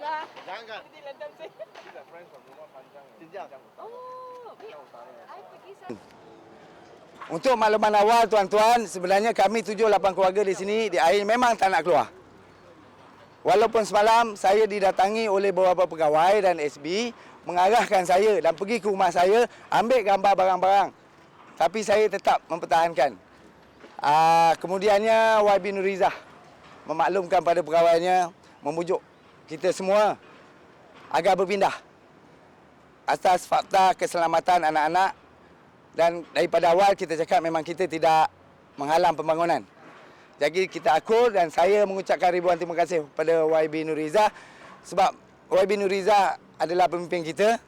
Jangan. Nanti landam saya. Kita friends from rumah panjang. Oh, pergi. Untuk makluman awal tuan-tuan, sebenarnya kami tujuh lapan keluarga di sini di air memang tak nak keluar. Walaupun semalam saya didatangi oleh beberapa pegawai dan SB mengarahkan saya dan pergi ke rumah saya ambil gambar barang-barang. Tapi saya tetap mempertahankan. Aa, kemudiannya YB Nurizah memaklumkan pada pegawainya membujuk kita semua agar berpindah atas fakta keselamatan anak-anak dan daripada awal kita cakap memang kita tidak menghalang pembangunan. Jadi kita akur dan saya mengucapkan ribuan terima kasih kepada YB Nuriza sebab YB Nuriza adalah pemimpin kita,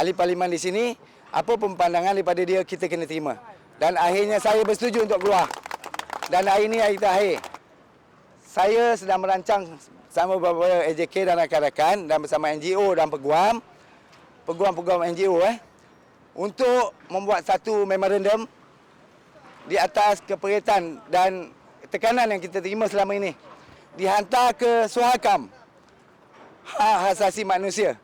ahli parlimen di sini. Apa pun pandangan daripada dia kita kena terima. Dan akhirnya saya bersetuju untuk keluar. Dan hari ini hari terakhir. Saya sedang merancang sama beberapa AJK dan rakan-rakan dan bersama NGO dan peguam. Peguam-peguam NGO eh untuk membuat satu memorandum di atas keperitan dan tekanan yang kita terima selama ini dihantar ke Suhakam Hak Asasi Manusia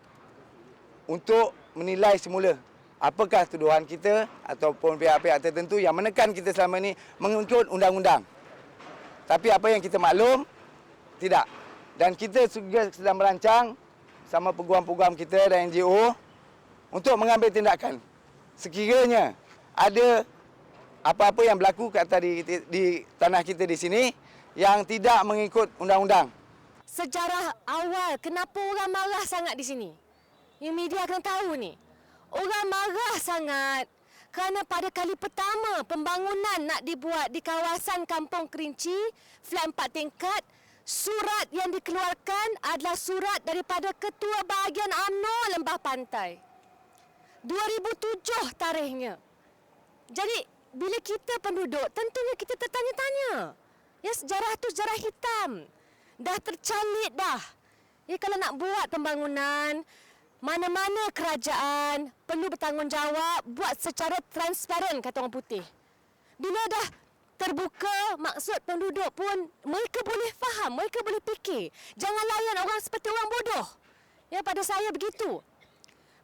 untuk menilai semula apakah tuduhan kita ataupun pihak-pihak tertentu yang menekan kita selama ini mengikut undang-undang. Tapi apa yang kita maklum tidak. Dan kita juga sedang merancang sama peguam-peguam kita dan NGO untuk mengambil tindakan sekiranya ada apa-apa yang berlaku kat atas di, di, di tanah kita di sini yang tidak mengikut undang-undang. Sejarah awal kenapa orang marah sangat di sini. Yang media kena tahu ni. Orang marah sangat kerana pada kali pertama pembangunan nak dibuat di kawasan Kampung Kerinci, flat 4 tingkat, surat yang dikeluarkan adalah surat daripada Ketua Bahagian UMNO Lembah Pantai. 2007 tarikhnya. Jadi bila kita penduduk tentunya kita tertanya-tanya. Ya sejarah tu sejarah hitam. Dah tercalit dah. Ya kalau nak buat pembangunan mana-mana kerajaan perlu bertanggungjawab buat secara transparan kata orang putih. Bila dah terbuka maksud penduduk pun mereka boleh faham, mereka boleh fikir. Jangan layan orang seperti orang bodoh. Ya pada saya begitu.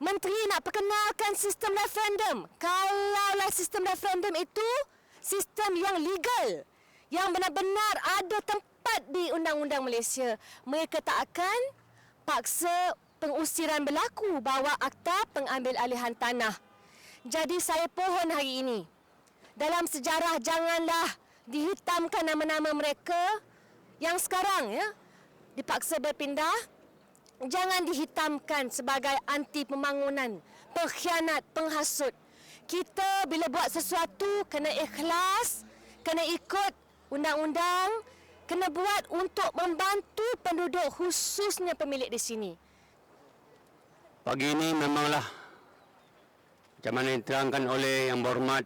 Menteri nak perkenalkan sistem referendum. Kalaulah sistem referendum itu sistem yang legal, yang benar-benar ada tempat di undang-undang Malaysia, mereka tak akan paksa pengusiran berlaku bahawa akta pengambil alihan tanah. Jadi saya pohon hari ini. Dalam sejarah janganlah dihitamkan nama-nama mereka yang sekarang ya dipaksa berpindah jangan dihitamkan sebagai anti pembangunan, pengkhianat, penghasut. Kita bila buat sesuatu kena ikhlas, kena ikut undang-undang, kena buat untuk membantu penduduk khususnya pemilik di sini. Pagi ini memanglah macam mana diterangkan oleh Yang Berhormat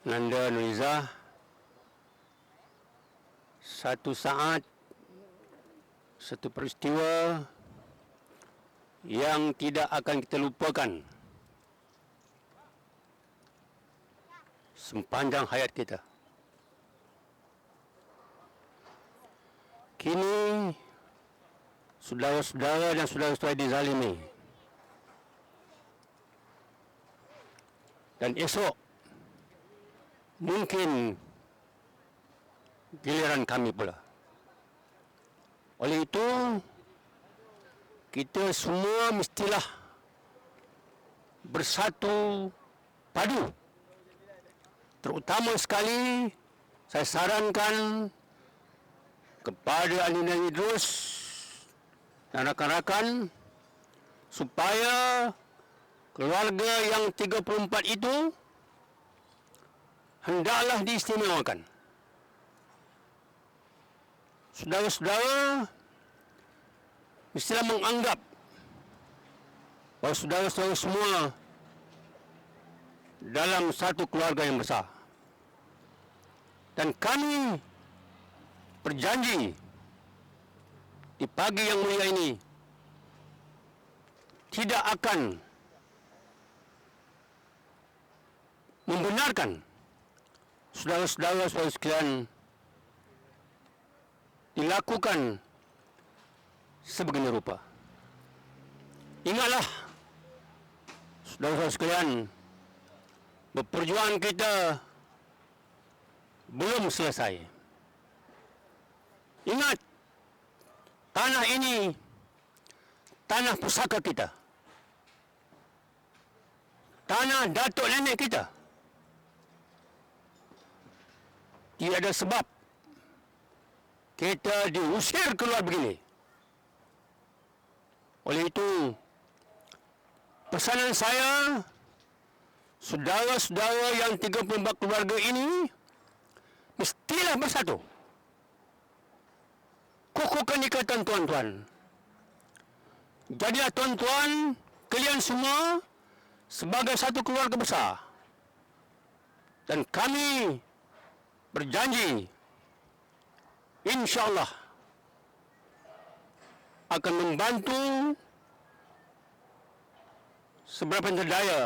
Nanda Nuriza satu saat satu peristiwa yang tidak akan kita lupakan sepanjang hayat kita. Kini saudara-saudara dan saudara-saudara dizalimi. Dan esok mungkin giliran kami pula. Oleh itu, kita semua mestilah bersatu padu. Terutama sekali, saya sarankan kepada Alina Idrus dan rakan-rakan supaya keluarga yang 34 itu hendaklah diistimewakan saudara-saudara mestilah menganggap bahawa saudara-saudara semua dalam satu keluarga yang besar. Dan kami berjanji di pagi yang mulia ini tidak akan membenarkan saudara-saudara saudara sekalian dilakukan sebegini rupa. Ingatlah, saudara-saudara sekalian, perjuangan kita belum selesai. Ingat, tanah ini tanah pusaka kita. Tanah datuk nenek kita. Tiada sebab kita diusir keluar begini. Oleh itu, pesanan saya, saudara-saudara yang 34 keluarga ini, mestilah bersatu. Kukuhkan ikatan tuan-tuan. Jadilah tuan-tuan, kalian semua sebagai satu keluarga besar. Dan kami berjanji, insyaAllah akan membantu seberapa yang terdaya.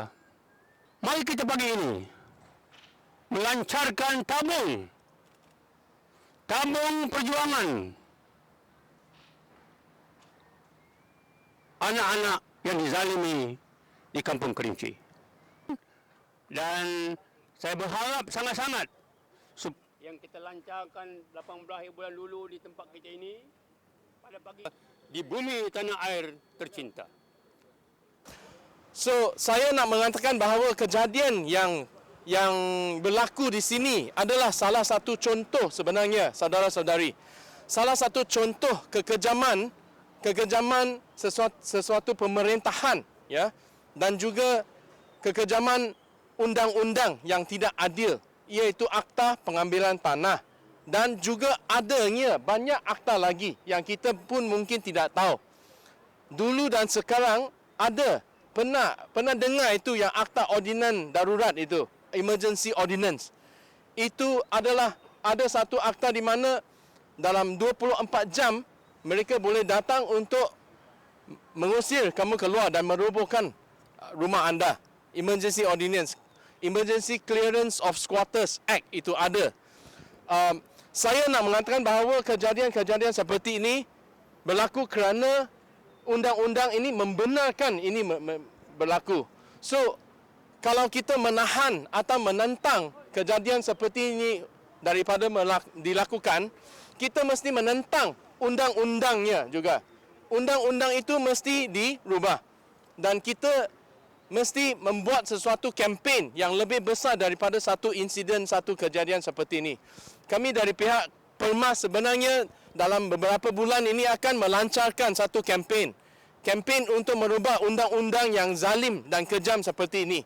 Mari kita pagi ini melancarkan tabung tabung perjuangan anak-anak yang dizalimi di kampung Kerinci. Dan saya berharap sangat-sangat sup- yang kita lancarkan 18 bulan dulu di tempat kita ini pada pagi di bumi tanah air tercinta. So, saya nak mengatakan bahawa kejadian yang yang berlaku di sini adalah salah satu contoh sebenarnya saudara-saudari. Salah satu contoh kekejaman kekejaman sesuatu, sesuatu pemerintahan ya dan juga kekejaman undang-undang yang tidak adil iaitu akta pengambilan tanah. Dan juga adanya banyak akta lagi yang kita pun mungkin tidak tahu. Dulu dan sekarang ada pernah pernah dengar itu yang akta ordinan darurat itu emergency ordinance. Itu adalah ada satu akta di mana dalam 24 jam mereka boleh datang untuk mengusir kamu keluar dan merobohkan rumah anda. Emergency ordinance emergency clearance of squatters act itu ada um, saya nak mengatakan bahawa kejadian-kejadian seperti ini berlaku kerana undang-undang ini membenarkan ini berlaku. So, kalau kita menahan atau menentang kejadian seperti ini daripada dilakukan, kita mesti menentang undang-undangnya juga. Undang-undang itu mesti dirubah. Dan kita mesti membuat sesuatu kempen yang lebih besar daripada satu insiden, satu kejadian seperti ini. Kami dari pihak Permas sebenarnya dalam beberapa bulan ini akan melancarkan satu kempen. Kempen untuk merubah undang-undang yang zalim dan kejam seperti ini.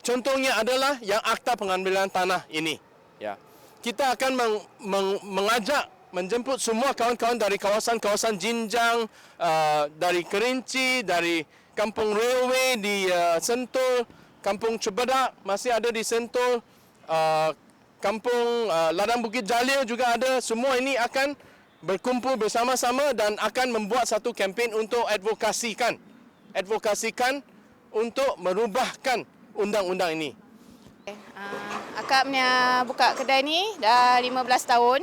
Contohnya adalah yang akta pengambilan tanah ini. Ya. Kita akan meng, meng, mengajak menjemput semua kawan-kawan dari kawasan-kawasan Jinjang, uh, dari Kerinci, dari Kampung Railway di uh, Sentul, Kampung Cebedak masih ada di Sentul, uh, Kampung uh, Ladang Bukit Jalil juga ada. Semua ini akan berkumpul bersama-sama dan akan membuat satu kempen untuk advokasikan advokasikan untuk merubahkan undang-undang ini. Uh, akak punya buka kedai ni dah 15 tahun.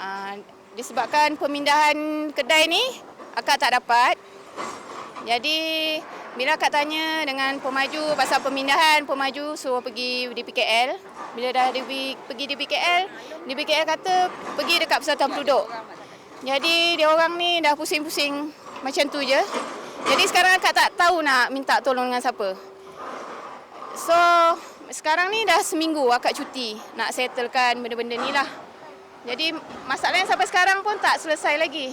Uh, disebabkan pemindahan kedai ni akak tak dapat. Jadi bila akak tanya dengan pemaju pasal pemindahan, pemaju suruh pergi di PKL. Bila dah di, pergi di PKL, di PKL kata pergi dekat persatuan penduduk. Jadi dia orang ni dah pusing-pusing macam tu je. Jadi sekarang akak tak tahu nak minta tolong dengan siapa. So, sekarang ni dah seminggu akak cuti nak settlekan benda-benda ni lah. Jadi masalahnya sampai sekarang pun tak selesai lagi.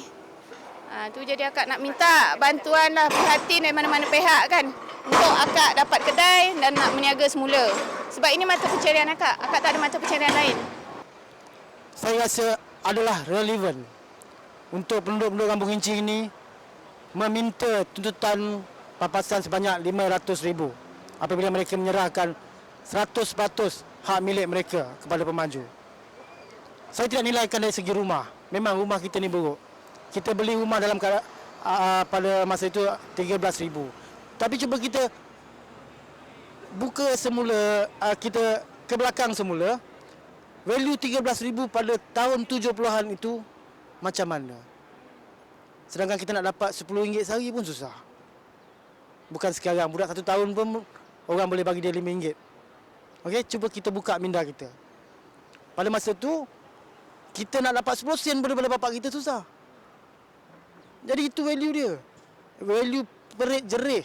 Ha, tu jadi akak nak minta bantuan lah prihatin dari mana-mana pihak kan. Untuk akak dapat kedai dan nak meniaga semula. Sebab ini mata pencarian akak. Akak tak ada mata pencarian lain. saya rasa adalah relevan untuk penduduk-penduduk Kampung Kinci ini meminta tuntutan papasan sebanyak 500 ribu apabila mereka menyerahkan 100% hak milik mereka kepada pemaju. Saya tidak nilaikan dari segi rumah. Memang rumah kita ni buruk. Kita beli rumah dalam uh, pada masa itu 13 ribu. Tapi cuba kita buka semula, uh, kita ke belakang semula, value 13,000 pada tahun 70-an itu macam mana? Sedangkan kita nak dapat RM10 sehari pun susah. Bukan sekarang, budak satu tahun pun orang boleh bagi dia RM5. Okey, cuba kita buka minda kita. Pada masa tu, kita nak dapat 10 sen daripada bapak kita susah. Jadi itu value dia. Value perit jerih.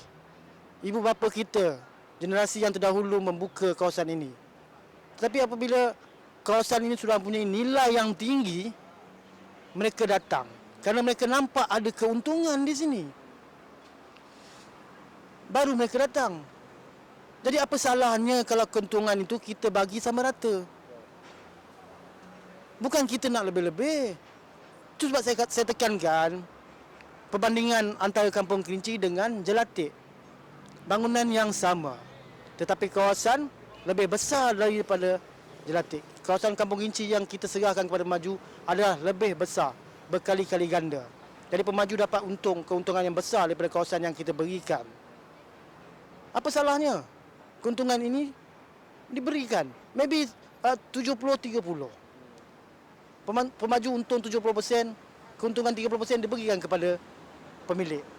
Ibu bapa kita, generasi yang terdahulu membuka kawasan ini. Tapi apabila kawasan ini sudah mempunyai nilai yang tinggi, mereka datang. Kerana mereka nampak ada keuntungan di sini. Baru mereka datang. Jadi apa salahnya kalau keuntungan itu kita bagi sama rata? Bukan kita nak lebih-lebih. Itu sebab saya, saya tekankan perbandingan antara Kampung Kerinci dengan Jelatik. Bangunan yang sama. Tetapi kawasan lebih besar daripada Jelatik. Kawasan Kampung Kerinci yang kita serahkan kepada Maju adalah lebih besar. Berkali-kali ganda. Jadi pemaju dapat untung, keuntungan yang besar daripada kawasan yang kita berikan. Apa salahnya? Keuntungan ini diberikan. Maybe uh, 70-30. Pema- Pemaju untung 70%, keuntungan 30% diberikan kepada pemilik.